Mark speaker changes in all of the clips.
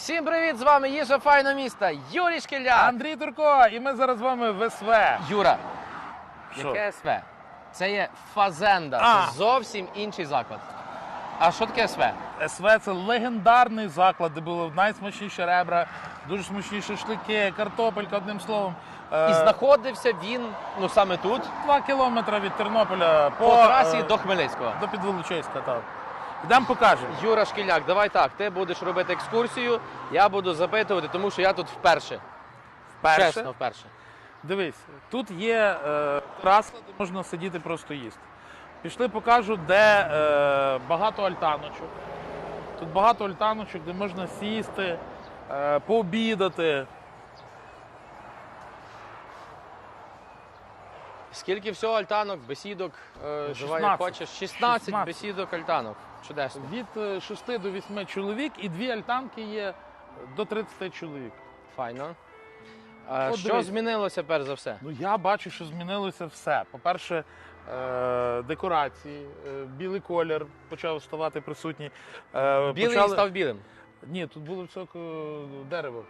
Speaker 1: Всім привіт! З вами їжа файного міста Юрій Шкіляк.
Speaker 2: Андрій Турко, і ми зараз з вами в СВ.
Speaker 1: Юра,
Speaker 2: Що?
Speaker 1: яке СВ? Це є фазенда.
Speaker 2: А.
Speaker 1: Це зовсім інший заклад. А що таке СВ?
Speaker 2: СВ це легендарний заклад, де було найсмачніші ребра, дуже смачні шашлики, картопелька, одним словом. Е,
Speaker 1: І знаходився він ну саме тут,
Speaker 2: Два кілометри від Тернополя
Speaker 1: по,
Speaker 2: по,
Speaker 1: трасі
Speaker 2: е,
Speaker 1: до Хмельницького.
Speaker 2: до Підволочиська. Так. Йдемо покажемо.
Speaker 1: Юра Шкіляк, давай так. Ти будеш робити екскурсію, я буду запитувати, тому що я тут вперше.
Speaker 2: Перше,
Speaker 1: Чесно, вперше.
Speaker 2: дивись, тут є е, траса, де можна сидіти просто їсти. Пішли, покажу, де е, багато альтаночок. Тут багато альтаночок, де можна сісти, е, пообідати.
Speaker 1: Скільки всього альтанок, бесідок, е, називай
Speaker 2: 16.
Speaker 1: хочеш. 16,
Speaker 2: 16.
Speaker 1: бесідок альтанок. Чудесно.
Speaker 2: Від е, 6 до 8 чоловік і дві альтанки є до 30 чоловік.
Speaker 1: Файно. А,
Speaker 2: От
Speaker 1: що
Speaker 2: дивись.
Speaker 1: змінилося перш за все?
Speaker 2: Ну я бачу, що змінилося все. По-перше, е, декорації, е, білий колір почав ставати присутній. Е,
Speaker 1: Білий
Speaker 2: почали-
Speaker 1: став білим.
Speaker 2: Ні, тут було високе дерево.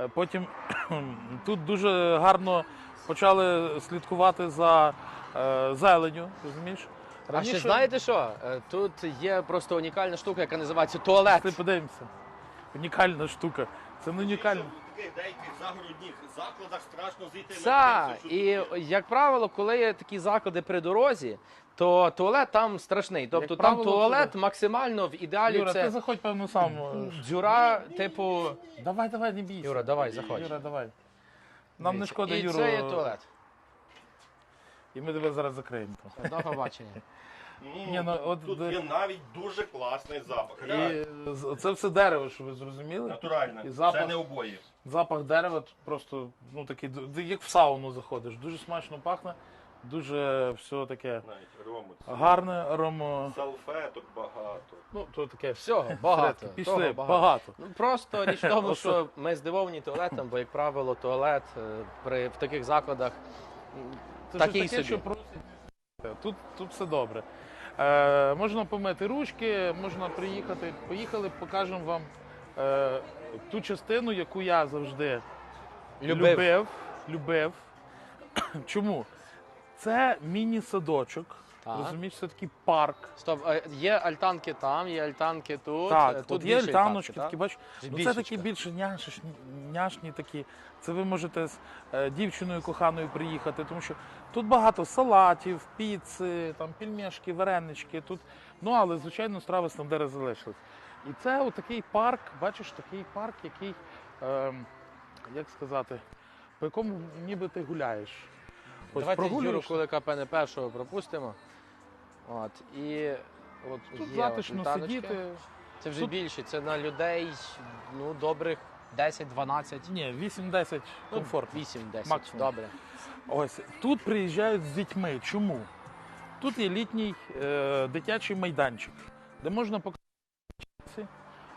Speaker 2: Е, Потім тут дуже гарно почали слідкувати за е, зеленю, розумієш?
Speaker 1: А ще знаєте що? Е, Тут є просто унікальна штука, яка називається туалет.
Speaker 2: Ти подивимося. Унікальна штука. Це не унікальна.
Speaker 3: В таких деяких загородніх закладах страшно зійти
Speaker 1: Це,
Speaker 3: що
Speaker 1: і як правило, коли є такі заклади при дорозі, то туалет там страшний. Тобто
Speaker 2: Як
Speaker 1: там
Speaker 2: правило,
Speaker 1: туалет
Speaker 2: туди.
Speaker 1: максимально в ідеалі
Speaker 2: Юра, ти
Speaker 1: це
Speaker 2: заходь, певно, сам. е,
Speaker 1: дзюра, типу.
Speaker 2: Давай, давай, не бійся.
Speaker 1: Юра, давай, заходь.
Speaker 2: Юра, давай. Нам не шкода,
Speaker 1: І
Speaker 2: Юру.
Speaker 1: це є туалет.
Speaker 2: І ми тебе зараз закриємо.
Speaker 1: До побачення.
Speaker 3: Ну,
Speaker 2: Ні, ну,
Speaker 3: тут,
Speaker 2: от
Speaker 3: тут є навіть дуже класний запах.
Speaker 2: І
Speaker 3: Реально.
Speaker 2: з- це все дерево, що ви зрозуміли?
Speaker 3: Натурально.
Speaker 2: і запах.
Speaker 3: Це не обоє.
Speaker 2: Запах дерева тут просто ну такий, як в сауну заходиш. Дуже смачно пахне, дуже все таке
Speaker 3: Навіть рому.
Speaker 2: гарне, аромо.
Speaker 3: Салфеток багато.
Speaker 2: Ну, то таке
Speaker 1: Всього багато.
Speaker 2: Пішли,
Speaker 1: того
Speaker 2: багато.
Speaker 1: багато. Ну просто річ в тому, що ми здивовані туалетом, бо як правило, туалет е, при в таких закладах м,
Speaker 2: Це
Speaker 1: такий
Speaker 2: таке,
Speaker 1: собі.
Speaker 2: що просять. Тут, тут все добре. Е, можна помити ручки, можна приїхати. Поїхали, покажемо вам е, ту частину, яку я завжди
Speaker 1: Любив.
Speaker 2: любив. любив. Чому? Це міні-садочок.
Speaker 1: Так.
Speaker 2: Розумієш, це такий парк.
Speaker 1: Стоп, а є альтанки там, є альтанки тут.
Speaker 2: Так,
Speaker 1: е,
Speaker 2: тут є альтаночки, такі бачиш. Ну, це такі більше няшні, няшні такі. Це ви можете з е, дівчиною коханою приїхати, тому що тут багато салатів, піци, там пельмешки, варенички. Тут, ну але звичайно страви стандери залишились. І це отакий парк, бачиш, такий парк, який, ем, як сказати, по якому ніби ти гуляєш. Ось
Speaker 1: Давайте Юру. Кулика Пене першого пропустимо. От, і от
Speaker 2: Тут
Speaker 1: є
Speaker 2: затишно
Speaker 1: от
Speaker 2: сидіти.
Speaker 1: Це вже
Speaker 2: Тут-
Speaker 1: більше, це на людей ну, добрих 10-12.
Speaker 2: Ні, 8-10
Speaker 1: Ну,
Speaker 2: комфортно.
Speaker 1: 8-10.
Speaker 2: Максимум.
Speaker 1: Добре.
Speaker 2: Ось тут приїжджають з дітьми. Чому? Тут є літній е, дитячий майданчик, де можна покататися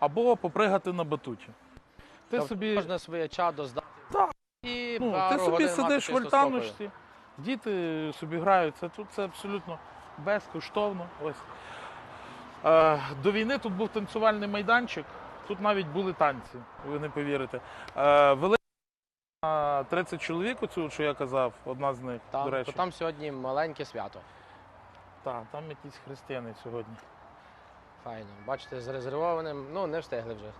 Speaker 2: або попригати на батуті. Ти
Speaker 1: Тобто
Speaker 2: собі,
Speaker 1: Можна своє чадо здати.
Speaker 2: Так.
Speaker 1: І
Speaker 2: ну, ти собі сидиш в альтаночці, діти собі граються. Тут це абсолютно безкоштовно. Ось. Е, до війни тут був танцювальний майданчик, тут навіть були танці, ви не повірите. Е, велика 30 чоловік, оцю, що я казав, одна з них,
Speaker 1: Там,
Speaker 2: до речі.
Speaker 1: то там сьогодні маленьке свято.
Speaker 2: Так, там якісь християни сьогодні.
Speaker 1: Файно. Бачите, з резервованим, ну не встигли вже.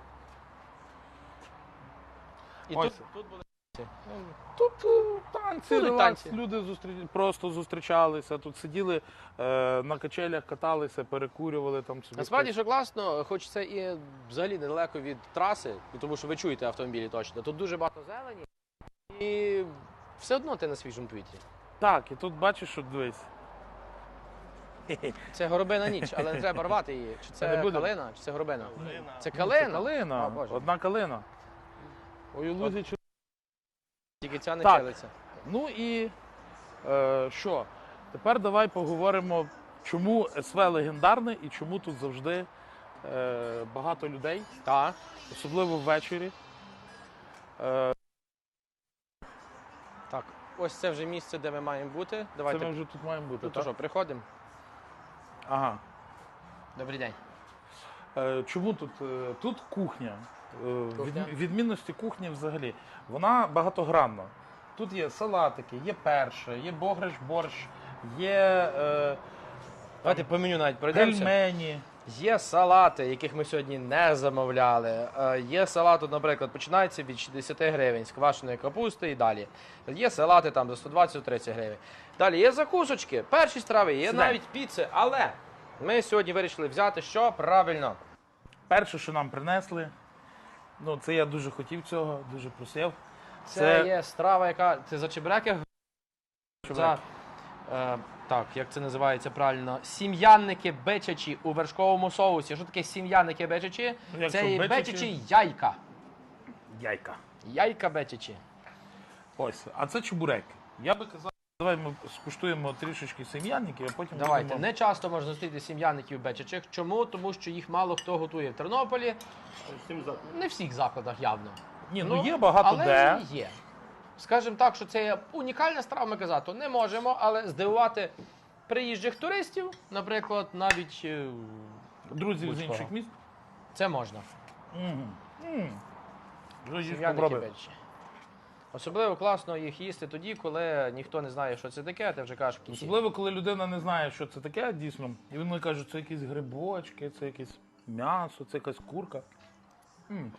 Speaker 1: І
Speaker 2: Ось.
Speaker 1: тут, тут були. Ну,
Speaker 2: Тут е, танці, релакс,
Speaker 1: танці.
Speaker 2: люди зустрі... просто зустрічалися, тут сиділи е, на качелях, каталися, перекурювали там собі.
Speaker 1: Насправді, що класно, хоч це і взагалі недалеко від траси, тому що ви чуєте автомобілі точно. Тут дуже багато зелені, і все одно ти на свіжому повітрі.
Speaker 2: Так, і тут бачиш, що дивись.
Speaker 1: Це горобина ніч, але не треба рвати її. Чи
Speaker 2: Не
Speaker 1: це
Speaker 2: будемо.
Speaker 1: калина, чи це горобина?
Speaker 3: Калина.
Speaker 1: Це
Speaker 2: Це
Speaker 1: калина?
Speaker 2: калина,
Speaker 1: О, Боже.
Speaker 2: одна калина. Ой, лузі чи-
Speaker 1: Тільки ця не
Speaker 2: Так.
Speaker 1: челиться.
Speaker 2: Ну і е, що? Тепер давай поговоримо, чому СВ легендарне і чому тут завжди е, багато людей,
Speaker 1: Так.
Speaker 2: особливо ввечері. Е,
Speaker 1: Так. Ось це вже місце, де ми маємо бути.
Speaker 2: це
Speaker 1: Давайте.
Speaker 2: ми вже тут маємо бути.
Speaker 1: Ну то
Speaker 2: так?
Speaker 1: що, приходимо.
Speaker 2: Ага.
Speaker 1: Добрий день.
Speaker 2: Е, Чому тут? Е, Тут кухня. Е,
Speaker 1: Кухня?
Speaker 2: від- відмінності кухні взагалі. Вона багатогранна. Тут є салатики, є перше, є бограш, борщ, є е,
Speaker 1: Давайте по меню навіть пройдемося.
Speaker 2: пельмені.
Speaker 1: Є салати, яких ми сьогодні не замовляли. Е, Є салат, от, наприклад, починається від 60 гривень з квашеної капусти і далі. Є салати там за 120-30 гривень. Далі є закусочки, перші страви, є
Speaker 2: Сідай.
Speaker 1: навіть піци. Але ми сьогодні вирішили взяти що правильно.
Speaker 2: Перше, що нам принесли, ну це я дуже хотів цього, дуже просив.
Speaker 1: Це, є страва, яка. Ти за чебреки? За, е, так, як це називається правильно? Сім'янники бечачі у вершковому соусі. Що таке сім'янники бечачі?
Speaker 2: Ну, як
Speaker 1: Це є
Speaker 2: бечачі?
Speaker 1: бечачі яйка.
Speaker 2: Яйка.
Speaker 1: Яйка бечачі.
Speaker 2: Ось, а це чебуреки. Я би казав, давай ми скуштуємо трішечки сім'янників, а потім
Speaker 1: Давайте.
Speaker 2: будемо-
Speaker 1: Не часто можна зустріти сім'яників бечачих. Чому? Тому що їх мало хто готує в Тернополі.
Speaker 3: Всім.
Speaker 1: Не в всіх закладах явно.
Speaker 2: Ні, ну, є багато
Speaker 1: але
Speaker 2: де.
Speaker 1: є. Скажімо так, що це є унікальна страва, ми казати не можемо, але здивувати приїжджих туристів, наприклад, навіть е,
Speaker 2: Друзів з
Speaker 1: Будь-кого.
Speaker 2: інших міст.
Speaker 1: це можна.
Speaker 2: Угу. Вже їж
Speaker 1: Сім'яники
Speaker 2: попробуй.
Speaker 1: бечачі. Особливо класно їх їсти тоді, коли ніхто не знає, що це таке, а ти вже кажеш в кінці.
Speaker 2: Особливо, коли людина не знає, що це таке дійсно, і вони кажуть, це якісь грибочки, це якесь м'ясо, це якась курка. М.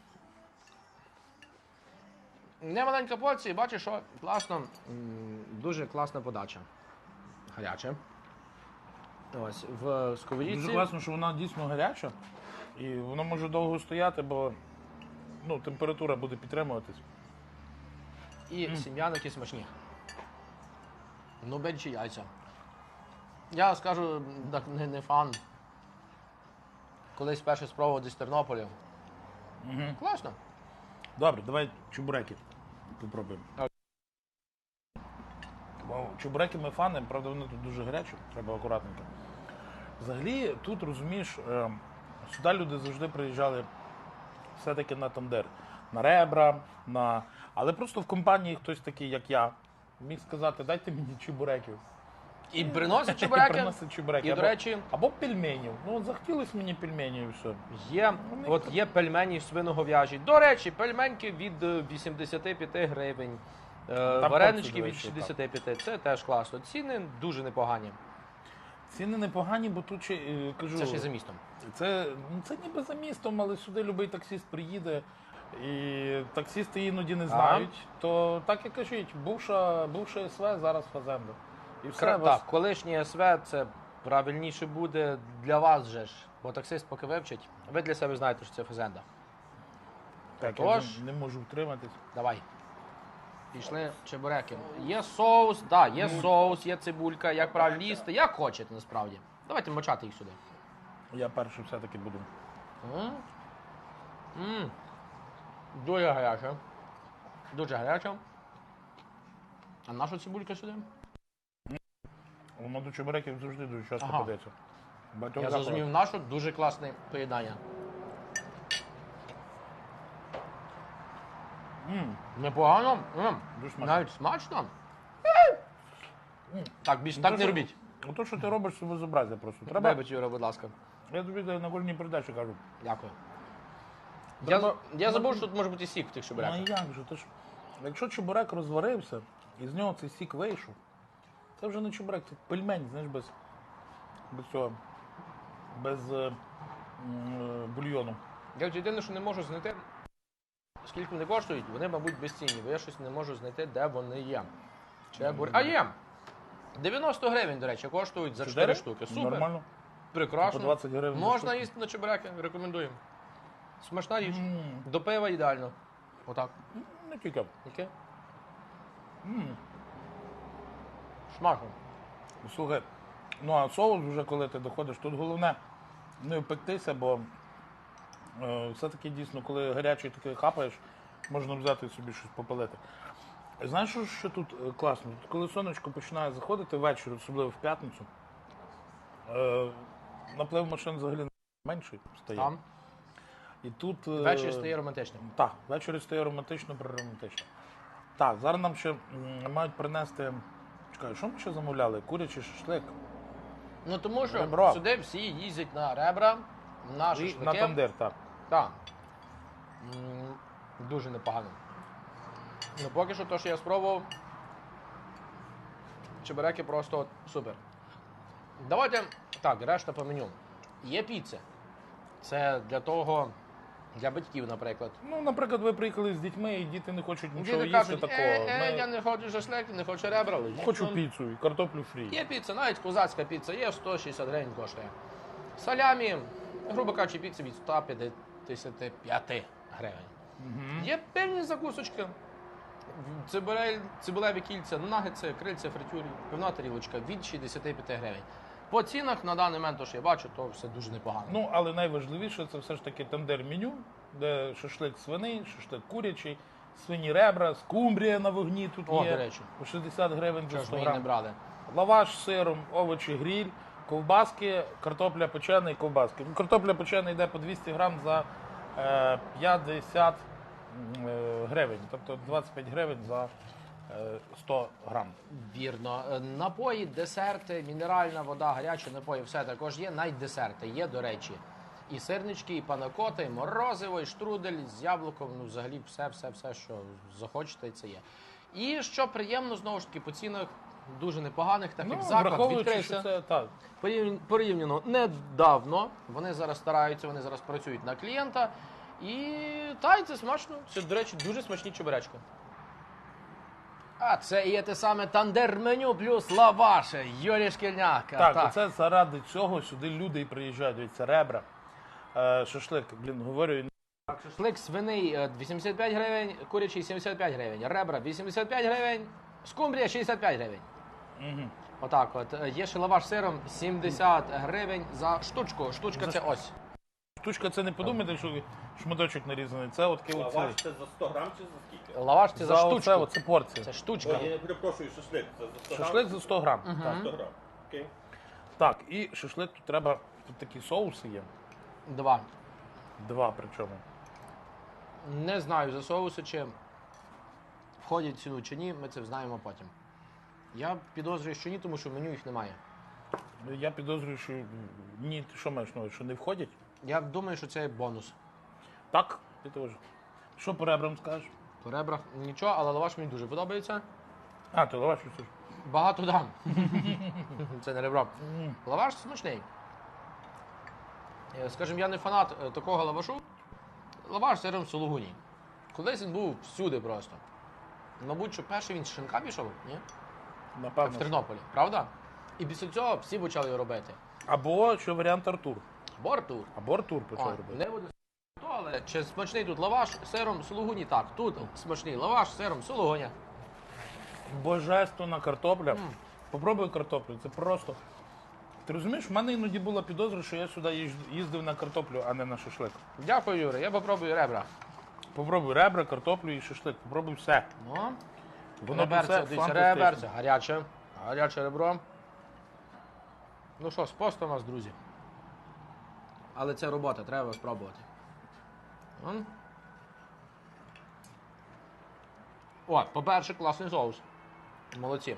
Speaker 1: Не маленька порція, бачиш, що класно, м, дуже класна подача. Гаряче. Ось в сковорідці.
Speaker 2: Дуже класно, що вона дійсно гаряча, і воно може довго стояти, бо ну, температура буде підтримуватись.
Speaker 1: І сім'яники смачні. Ну, більше яйця. Я скажу, так не, не фан. Колись перше спробував десь в Тернополі.
Speaker 2: Угу.
Speaker 1: Класно.
Speaker 2: Добре, давай чебуреки попробуємо. Вау, Чебуреки ми фани, правда, вони тут дуже гарячі, треба акуратненько. Взагалі, тут розумієш, е, сюди люди завжди приїжджали все-таки на тандер. На ребра, на. Але просто в компанії хтось такий, як я, міг сказати, дайте мені чебуреків.
Speaker 1: І приносять
Speaker 2: І приносить чебуреки.
Speaker 1: І, до речі,
Speaker 2: або пельменів. Ну, от захотілося мені пельменів і все.
Speaker 1: є,
Speaker 2: Вони
Speaker 1: от є пельмені свиногов'яжі. До речі, пельменьки від е, 85 гривень. Е,
Speaker 2: Там
Speaker 1: Варенички від
Speaker 2: речі,
Speaker 1: 65. Це теж класно. Ціни дуже непогані.
Speaker 2: Ціни непогані, бо тут ще е, кажу.
Speaker 1: Це і за містом.
Speaker 2: Це, ну, це ніби за містом, але сюди любий таксіст приїде. І таксісти іноді не знають. То так і кажіть, бувша, бувша СВ, зараз фазенда. І все,
Speaker 1: Кра-
Speaker 2: вас-
Speaker 1: Так, колишнє СВ це правильніше буде для вас же ж. Бо таксист поки вивчить, ви для себе знаєте, що це фазенда.
Speaker 2: так, я
Speaker 1: Тож.
Speaker 2: вже не можу втриматись.
Speaker 1: Давай. Пішли чебуреки. Є соус, да, є соус, є цибулька, як правильно їсти, як хочете насправді. Давайте мочати їх сюди.
Speaker 2: Я перший все-таки буду.
Speaker 1: М. М. Дуже гаряче. Дуже гаряче. А наша цибулька сюди?
Speaker 2: Воно до чебуреків завжди дуже часто
Speaker 1: Ага.
Speaker 2: подається. Багатьох
Speaker 1: Я
Speaker 2: закладах.
Speaker 1: зрозумів нашу, дуже класне поєднання.
Speaker 2: М,
Speaker 1: Непогано. М.
Speaker 2: Дуже смачно.
Speaker 1: Навіть смачно. Так, більше
Speaker 2: Ну,
Speaker 1: так не робіть.
Speaker 2: Ну то, що ти робиш, це безобразя просто. Треба.
Speaker 1: Вибач, Юра, будь ласка.
Speaker 2: Я тобі на кожній передачі кажу.
Speaker 1: Дякую.
Speaker 2: Треба-
Speaker 1: Я, я забув, що тут може бути сік в тих
Speaker 2: Ну як же? Ти ж, якщо чебурек розварився, і з нього цей сік вийшов, це вже не чебурек, це пельмень, знаєш, без, без цього, без е, м, е, бульйону.
Speaker 1: Я от єдине, що не можу знайти, скільки вони коштують, вони, мабуть, безцінні, бо я щось не можу знайти, де вони є. Говорю, а є! 90 гривень, до речі, коштують за 4 штуки. Супер.
Speaker 2: Нормально.
Speaker 1: Прекрасно.
Speaker 2: По 20 гривень. за
Speaker 1: Можна
Speaker 2: штуку.
Speaker 1: їсти на чебуреки, рекомендуємо. Смачна річ. До пива ідеально. Отак.
Speaker 2: Не тільки.
Speaker 1: Яке?
Speaker 2: М,
Speaker 1: Смачно.
Speaker 2: Слухай, ну а соус вже коли ти доходиш, тут головне не впектися, бо е, все-таки дійсно, коли гарячий такий хапаєш, можна взяти собі щось попалити. Знаєш, що, що тут е, класно? Тут, коли сонечко починає заходити ввечері, особливо в п'ятницю, е, наплив машин взагалі менший стає.
Speaker 1: Там.
Speaker 2: І тут, е,
Speaker 1: Ввечері стає романтичним.
Speaker 2: Так, ввечері стає романтично, преромантично. Так, зараз нам ще мають принести. Чекай, що ми ще замовляли? Курячий шашлик.
Speaker 1: Ну тому що
Speaker 2: Ребро.
Speaker 1: сюди всі їздять на ребра, на шашлики.
Speaker 2: на тандир, так.
Speaker 1: Так. Дуже непогано. Ну, поки що те, що я спробував. Чебуреки просто супер. Давайте так, решта по меню. Є піци. Це для того, для батьків, наприклад.
Speaker 2: Ну, наприклад, ви приїхали з дітьми, і діти не хочуть нічого
Speaker 1: Діти
Speaker 2: їсти
Speaker 1: кажуть,
Speaker 2: такого.
Speaker 1: е, е,
Speaker 2: Ми-
Speaker 1: я не хочу шашлик, не хочу ребра. лежіть
Speaker 2: Хочу
Speaker 1: нам».
Speaker 2: піцу і картоплю фрі.
Speaker 1: Є піца, навіть козацька піца є 160 гривень коштує. Салямі, грубо кажучи, піца від 155 гривень. Є певні закусочки. Цибулеві кільця, нагетси, крильця, фритюрі, пивна тарілочка від 65 гривень. По цінах на даний момент, то що я бачу, то все дуже непогано.
Speaker 2: Ну, але найважливіше це все ж таки тандер меню, де шашлик свиний, шашлик курячий, свині ребра, скумбрія на вогні тут
Speaker 1: О,
Speaker 2: є.
Speaker 1: до речі.
Speaker 2: По 60 гривень за
Speaker 1: Чого ж
Speaker 2: 100
Speaker 1: ми її не
Speaker 2: грам.
Speaker 1: брали?
Speaker 2: Лаваш з сиром, овочі, гріль, ковбаски, картопля печена і ковбаски. Ну, Картопля печена йде по 200 грам за е, 50 м, е, гривень, тобто 25 гривень за 100 грам.
Speaker 1: Вірно. Напої, десерти, мінеральна вода, гарячі напої, все також є. Навіть десерти є, до речі. І сирнички, і панакоти, і морозиво, і штрудель з яблуком. Ну, взагалі, все, все, все, що захочете, це є. І що приємно, знову ж таки, по цінах дуже непоганих, так як заклад
Speaker 2: Ну,
Speaker 1: відкрився.
Speaker 2: це так.
Speaker 1: Порівняно, недавно. Вони зараз стараються, вони зараз працюють на клієнта. І та й це смачно. Це, до речі, дуже смачні чебуречки. А це є те саме тандер меню плюс лаваше. Юрій Шкільняк.
Speaker 2: Так, оце заради цього сюди люди і приїжджають. Дивіться, ребра. Е, шашлик, блін, говорю,
Speaker 1: Так, шашлик свиний е, 85 гривень, курячий 75 гривень, ребра 85 гривень, скумбрія 65 гривень.
Speaker 2: Угу.
Speaker 1: Отак от. Е, Є ще лаваш з сиром 70 гривень за штучку. Штучка
Speaker 2: За
Speaker 1: це ось.
Speaker 2: Штучка це не подумайте, що шматочок нарізаний. Це от такий
Speaker 3: Лаваш це за 100 грам чи за скільки?
Speaker 1: Лаваш це за,
Speaker 2: За
Speaker 1: штучку.
Speaker 2: оце, оце порція.
Speaker 1: Це штучка.
Speaker 3: Ой, я перепрошую, шашлик. Це за 100
Speaker 2: Шашлик
Speaker 3: грам?
Speaker 2: за 100 грам. Так.
Speaker 3: 100 грам. Окей.
Speaker 2: так, і шашлик тут треба. Тут такі соуси є.
Speaker 1: Два.
Speaker 2: Два причому.
Speaker 1: Не знаю за соуси, чи входять в ціну чи ні, ми це знаємо потім. Я підозрюю, що ні, тому що в меню їх немає.
Speaker 2: Я підозрюю, що ні, ти що маєш на що не входять?
Speaker 1: Я думаю, що це бонус.
Speaker 2: Так, ти теж. Що по ребрам скажеш?
Speaker 1: По ребрах нічого, але лаваш мені дуже подобається.
Speaker 2: А, ти лаваш все.
Speaker 1: Багато дам. це не ребро. Лаваш смачний. Е, Скажімо, я не фанат е, такого лавашу. Лаваш сиром сулугуні. Колись він був всюди просто. Мабуть, що перший він з шинка пішов, ні?
Speaker 2: Напевно.
Speaker 1: В. Тернополі, правда? І після цього всі почали його робити.
Speaker 2: Або що варіант Артур.
Speaker 1: Або Артур.
Speaker 2: Або Артур почав робити.
Speaker 1: не буде то, але чи смачний тут лаваш з сиром сулугуні? Так, тут смачний лаваш з сиром сулугуня.
Speaker 2: Божественна картопля. Попробуй картоплю, це просто. Ти розумієш, в мене іноді була підозра, що я сюди їздив на картоплю, а не на шашлик.
Speaker 1: Дякую, Юрій. Я попробую ребра.
Speaker 2: Попробуй ребра, картоплю і шашлик. Попробуй все.
Speaker 1: Ну,
Speaker 2: Воно
Speaker 1: дивіться,
Speaker 2: фантастично.
Speaker 1: гаряче. Гаряче ребро. Ну що, з постом вас, друзі. Але це робота, треба спробувати. О, по-перше, класний соус. Молодці.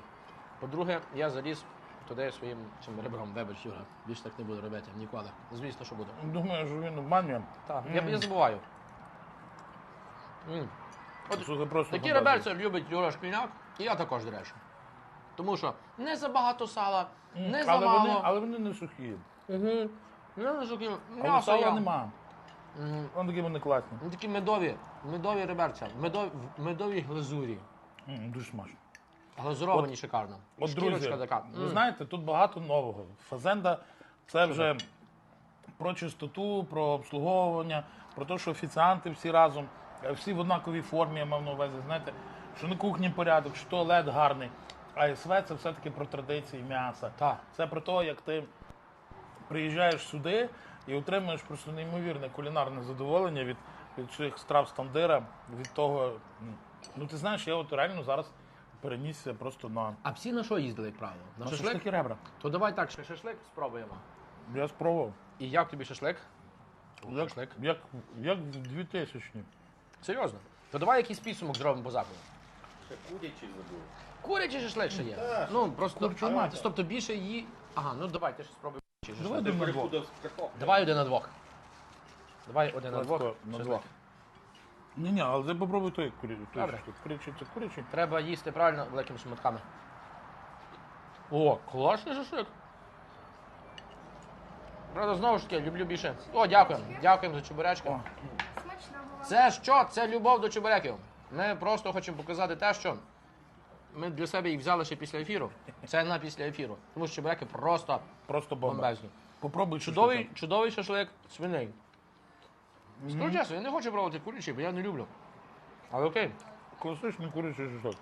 Speaker 1: По-друге, я заліз туди своїм цим ребром. Вибач, Юра. Більше так не буду робити ніколи. Звісно, що буду.
Speaker 2: Думаю, що він обманює.
Speaker 1: Так, я, я забуваю. М. От
Speaker 2: Слухай, просто
Speaker 1: Такі реберці любить Юра Шкільняк, і я також, до речі. Тому що не забагато сала, не
Speaker 2: але,
Speaker 1: замало.
Speaker 2: вони, але вони не сухі.
Speaker 1: Угу. Не такі
Speaker 2: Але
Speaker 1: м'ясо
Speaker 2: сала
Speaker 1: я.
Speaker 2: нема.
Speaker 1: Мгм.
Speaker 2: Вони такі вони класні.
Speaker 1: Вони такі медові, медові реберця, медові, в медовій глазурі.
Speaker 2: М, Дуже смачно.
Speaker 1: Глазуровані шикарно.
Speaker 2: От,
Speaker 1: Шкірочка
Speaker 2: друзі,
Speaker 1: така.
Speaker 2: ви
Speaker 1: М.
Speaker 2: знаєте, тут багато нового. Фазенда це вже про чистоту, про обслуговування, про те, що офіціанти всі разом, е, всі в однаковій формі, я мав на увазі, знаєте, що на кухні порядок, що туалет гарний. А СВ це все-таки про традиції м'яса.
Speaker 1: Так.
Speaker 2: Це про те, як ти приїжджаєш сюди і отримуєш просто неймовірне кулінарне задоволення від, від цих страв з тандира, від того. Ну ти знаєш, я от реально зараз перенісся просто на
Speaker 1: А всі на що їздили, як правило? На
Speaker 2: на
Speaker 1: шашлик?
Speaker 2: шашлики ребра.
Speaker 1: То давай так, ще шашлик спробуємо.
Speaker 2: Я спробував.
Speaker 1: І як тобі шашлик?
Speaker 2: Як,
Speaker 1: Шашлик.
Speaker 2: як, як в 2000
Speaker 1: Серйозно? То давай якийсь підсумок зробимо по закладу.
Speaker 3: Ще курячий забув.
Speaker 1: Курячий шашлик ще є. Ну, просто, тобто більше її... Ага, ну давай, ти ж спробуй курячий
Speaker 2: Давай один на двох.
Speaker 1: Давай один на двох. Давай один на двох.
Speaker 2: на двох. Ні, ні, але попробуй той курячий.
Speaker 1: Добре.
Speaker 2: Курячий це курячий.
Speaker 1: Треба їсти правильно великими шматками. О, класний шашлик. Правда, знову ж таки, люблю більше. О, дякуємо. Дякуємо за чебуречки. Це що? Це любов до чебуреків. Ми просто хочемо показати те, що ми для себе їх взяли ще після ефіру. Це на після ефіру. Тому що чебуреки просто
Speaker 2: Просто бомба.
Speaker 1: бомбезні.
Speaker 2: Попробуй
Speaker 1: Чудовий,
Speaker 2: шашлика.
Speaker 1: чудовий шашлик свиней. Скажу чесно, я не хочу пробувати курячий, бо я не люблю. Але окей.
Speaker 2: Класичний курячий шашлик.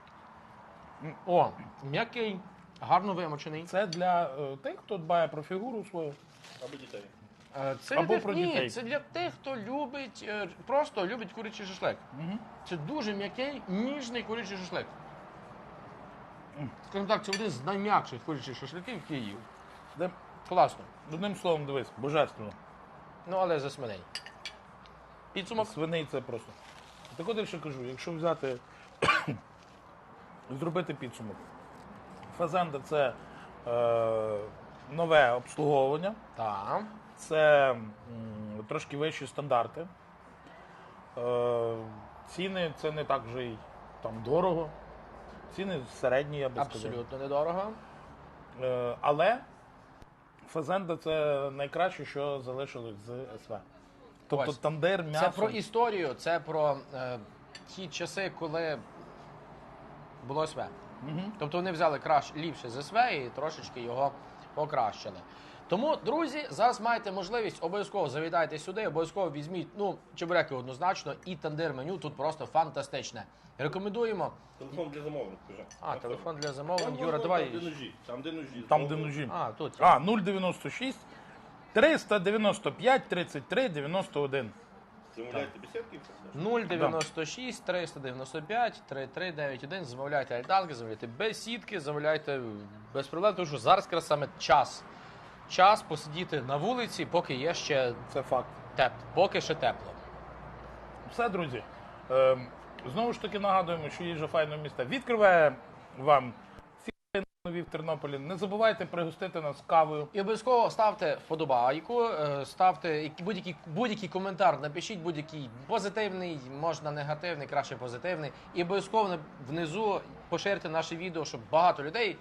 Speaker 1: О, м'який, гарно вимочений.
Speaker 2: Це для е, тих, хто дбає про фігуру свою.
Speaker 3: Або дітей.
Speaker 1: Е, Це
Speaker 2: Або
Speaker 1: для,
Speaker 2: про
Speaker 1: ні,
Speaker 2: дітей.
Speaker 1: це для тих, хто любить, е, просто любить курячий шашлик. Це дуже м'який, ніжний курячий шашлик. Скажімо так, це один з найм'якших курячих шашликів, які я їв.
Speaker 2: Де,
Speaker 1: Класно.
Speaker 2: одним словом, дивись, божественно.
Speaker 1: Ну, але за свиней. Підсумок.
Speaker 2: Свиней це просто. Так от я ще кажу, якщо взяти, зробити підсумок. Фазенда це е, нове обслуговування,
Speaker 1: Так.
Speaker 2: це м, трошки вищі стандарти. Е, ціни це не так вже й там дорого. Ціни середні, я би сказав.
Speaker 1: Абсолютно недорого.
Speaker 2: Е, але Фазенда це найкраще, що залишилось з СВ. Тобто
Speaker 1: Ось.
Speaker 2: тандир, м'ясо.
Speaker 1: Це про історію, це про е, ті часи, коли було СВ. Тобто вони взяли краш ліпше з СВ і трошечки його покращили. Тому, друзі, зараз маєте можливість обов'язково завітайте сюди, обов'язково візьміть ну, чебуреки однозначно і тандир меню тут просто фантастичне. Рекомендуємо.
Speaker 3: Телефон для замовлень, скажи.
Speaker 1: А, телефон для замовлень.
Speaker 3: вон,
Speaker 1: Юра, давай.
Speaker 3: Там, де ножі. Там, де ножі.
Speaker 2: Там, де ножі.
Speaker 1: А, тут.
Speaker 2: А, 096 395 33 91.
Speaker 3: Замовляйте скажеш.
Speaker 1: 096 395 3391. Замовляйте альтанки, замовляйте бесідки, замовляйте без проблем, тому що зараз якраз саме час. Час посидіти на вулиці, поки є ще
Speaker 2: Це факт.
Speaker 1: тепло, поки ще тепло.
Speaker 2: Все, друзі. Ем, знову ж таки нагадуємо, що їжа файного міста відкриває вам ці нові в Тернополі. Не забувайте пригостити нас кавою.
Speaker 1: І обов'язково ставте вподобайку, е, ставте які- будь-який будь-який коментар, напишіть будь-який позитивний, можна негативний, краще позитивний. І обов'язково на- внизу поширте наше відео, щоб багато людей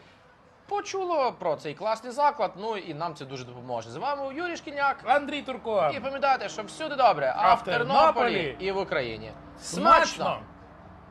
Speaker 1: почуло про цей класний заклад. Ну і нам це дуже допоможе. З вами Юрій Шкільняк.
Speaker 2: Андрій Турко.
Speaker 1: І пам'ятайте, що всюди добре, а,
Speaker 2: А
Speaker 1: в
Speaker 2: Тернополі
Speaker 1: і в Україні.
Speaker 2: Смачно!